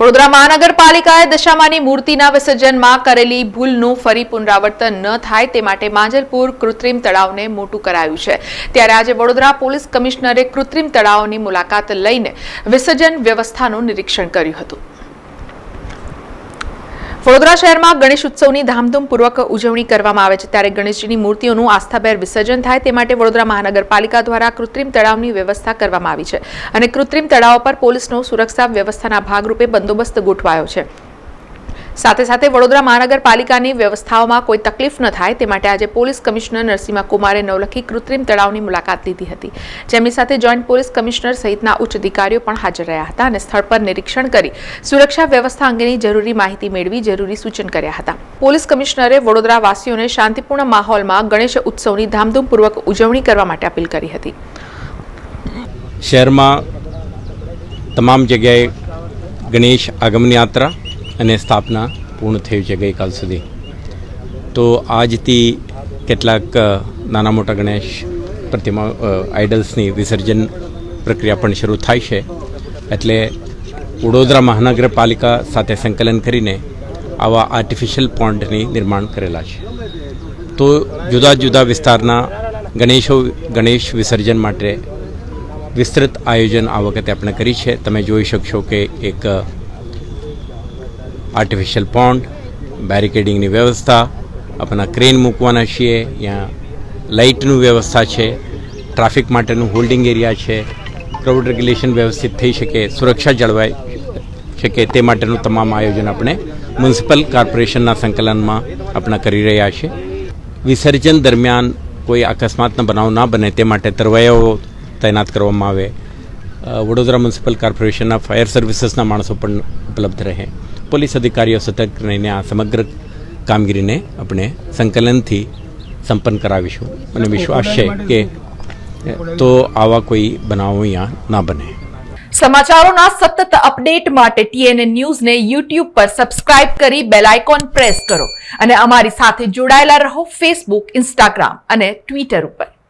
વડોદરા મહાનગરપાલિકાએ દશામાની મૂર્તિના વિસર્જનમાં કરેલી ભૂલનું ફરી પુનરાવર્તન ન થાય તે માટે માંજલપુર કૃત્રિમ તળાવને મોટું કરાયું છે. ત્યારે આજે વડોદરા પોલીસ કમિશનરે કૃત્રિમ તળાવની મુલાકાત લઈને વિસર્જન વ્યવસ્થાનું નિરીક્ષણ કર્યું હતું. વડોદરા શહેરમાં ગણેશ ઉત્સવની ધામધૂમપૂર્વક ઉજવણી કરવામાં આવે છે. ત્યારે ગણેશજીની મૂર્તિઓનું આસ્થાભેર વિસર્જન થાય તે માટે વડોદરા મહાનગરપાલિકા દ્વારા કૃત્રિમ તળાવની વ્યવસ્થા કરવામાં આવી છે અને કૃત્રિમ તળાવ પર પોલીસનો સુરક્ષા વ્યવસ્થાના ભાગરૂપે બંદોબસ્ત ગોઠવાયો છે. સાથે સાથે વડોદરા મહાનગરપાલિકાની વ્યવસ્થાઓમાં કોઈ તકલીફ ન થાય, તે માટે આજે પોલીસ કમિશનર નરસિંહ કુમારે નવલખી કૃત્રિમ તળાવની મુલાકાત લીધી હતી. જેમની સાથે જોઈન્ટ પોલીસ કમિશનર સહિતના ઉચ્ચ અધિકારીઓ પણ હાજર રહ્યા હતા અને સ્થળ પર નિરીક્ષણ કરી સુરક્ષા વ્યવસ્થા અંગેની જરૂરી માહિતી મેળવી જરૂરી સૂચન કર્યા હતા. પોલીસ કમિશનરે વડોદરા વાસીઓને શાંતિપૂર્ણ માહોલમાં ગણેશ ઉત્સવની ધામધૂમપૂર્વક ઉજવણી કરવા માટે અપીલ કરી હતી. શહેરમાં તમામ જગ્યાએ ગણેશ આગમન યાત્રા અને સ્થાપના પૂર્ણ થયું છે ગઈકાલ સુધી. તો આજથી કેટલાક નાના મોટા ગણેશ પ્રતિમા આઇડલ્સની વિસર્જન પ્રક્રિયા પણ શરૂ થાય છે. એટલે વડોદરા મહાનગરપાલિકા સાથે સંકલન કરીને આવા આર્ટિફિશિયલ પોન્ડની નિર્માણ કરેલા છે. તો જુદા જુદા વિસ્તારના ગણેશો, ગણેશ વિસર્જન માટે વિસ્તૃત આયોજન આ વખતે આપણે કરી છે. તમે જોઈ શકશો કે એક આર્ટિફિશિયલ પોન્ડ, બેરિકેડિંગની વ્યવસ્થા, આપણા ક્રેન મૂકવાના છીએ ત્યાં લાઇટનું વ્યવસ્થા છે, ટ્રાફિક માટેનું હોલ્ડિંગ એરિયા છે, ક્રાઉડ રેગ્યુલેશન વ્યવસ્થિત થઈ શકે, સુરક્ષા જળવાઈ શકે તે માટેનું તમામ આયોજન આપણે મ્યુનિસિપલ કોર્પોરેશનના સંકલનમાં આપણે કરી રહ્યા છીએ વિસર્જન દરમિયાન કોઈ અકસ્માતનો બનાવ ના બને તે માટે તરવૈયાઓ તૈનાત કરવામાં આવે. વડોદરા મ્યુનિસિપલ કોર્પોરેશનના ફાયર સર્વિસીસના માણસો પણ ઉપલબ્ધ રહે. પોલીસ અધિકારીઓ સતર્ક રહીને આ સમગ્ર કામગીરીને આપણે સંકલનથી સંપન્ન કરાવીશું. અને વિશ્વાસ છે કે તો આવા કોઈ બનાવો અહીંયા ના બને. સમાચારોના સતત અપડેટ માટે ટીએનએ ન્યૂઝને યુટ્યુબ પર સબસ્ક્રાઇબ કરી બેલ આઇકોન પ્રેસ કરો અને અમારી સાથે જોડાયેલા રહો ફેસબુક ઇન્સ્ટાગ્રામ અને ટ્વિટર ઉપર.